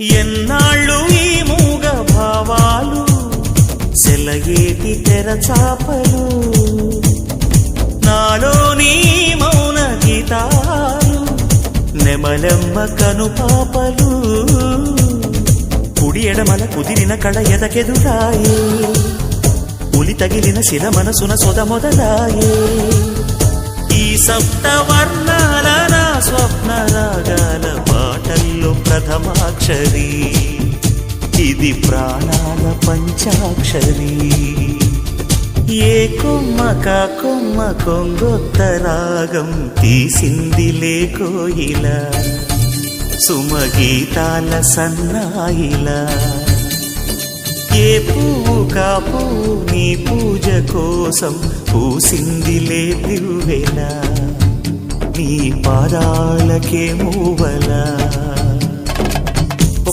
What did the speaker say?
ఎన్నాళ్ళు ఈ మూగ భావాలు? సెలయేటి తెరచాపలు నాలోని మౌన గీతాలు నెమలెమ్మ కను పాపలు. కుడి ఎడమల కుదిరిన కళ ఎదకెదురాయే. ఉలి తగిలిన శిల మనసున సొద మొదలాయే. ఈ సప్తవర్ణ ప్రథమాక్షరి. ఇది ప్రాణాల పంచాక్షరి. ఏ కొమ్మ కా కొమ్మ కొంగొత్త రాగం తీసింది లేకోయిల. సుమగీతాల సన్నాయిలా. ఏ పువ్వు కా పువ్వు నీ పూజ కోసం పూసిందిలే దివ్వెల. నీ పాదాలకే మూవలా.